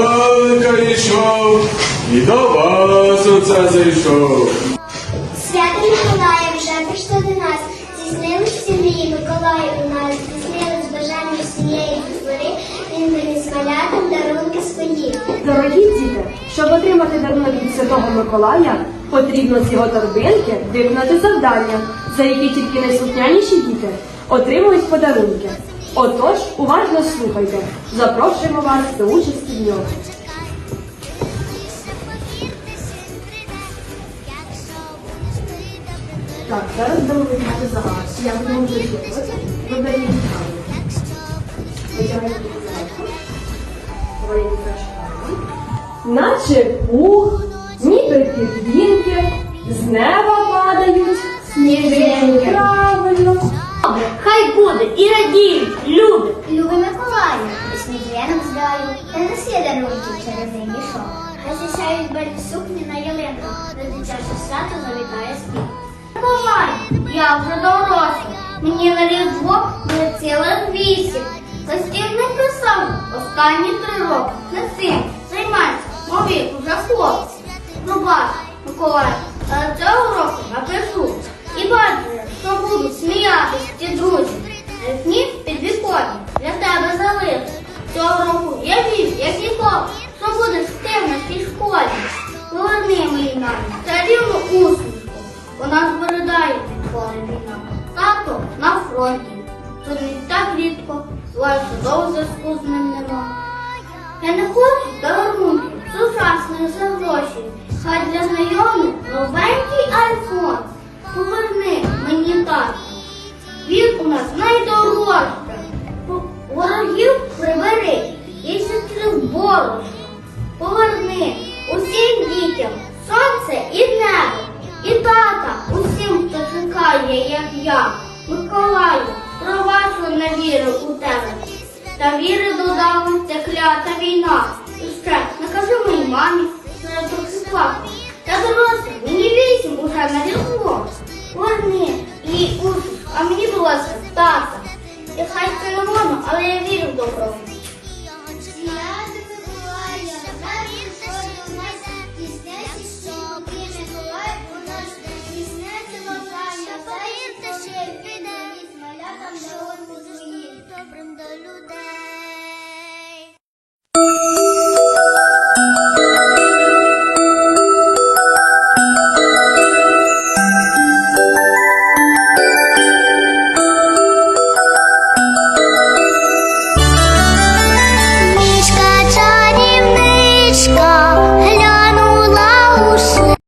Іванка йшов і до вас оце зайшов. Свято Миколая вже прийшло до нас. Зіснились сім'ї Миколай у нас, здійснилось бажання всієї двори, він приніс малятам дарунки свої. Дорогі діти, щоб отримати дарунок від Святого Миколая, потрібно з його торбинки виконати завдання, за які тільки найслухняніші діти отримують подарунки. Отож, уважно слухайте. Запрошуємо вас до участі в ньому. Так, зараз будемо вибирати загадку. Я буду вам зачитувати. Виберіть загадку. Витягайте. Говоріть Наче пух, ніби підвінки, з неба падають сніжинки. Правильно. Хай буде і радіють люди. Любий Миколаю, сніженок здаю, принеси дарунки через ней мішок. Хай засяють белі сукні на ялинках, на дитяче свято завітає спів. Миколай, я вже доросла. Мені на різдво буде цілих вісім. Листів не писав останні три роки. Не цим займайся, мові вже хлопці. Пробач, Миколай, сміятись ті друзі. А ні під віконня для тебе залив. Цього року я вірю, як ніколи, що будеш ти в нашій школі. Поверни мої мамі, царівну усмішку. Вона зберігає відколи війна. Тато на фронті. Тут не так рідко, буває чудового зв'язку з ним нема. Я не хочу дарунків, сучасних за гроші. Хай для знайомих новенький Нас найдорожчий. Ворогів прибери сестрів борошно. Поверни усім дітям сонце і небо, і тата усім, хто чекає, як я. Миколаю, проваджу не віру у тебе. Та віри додала клята війна. перемогу, але я вірю в добро. Добрим до людей. Книжка.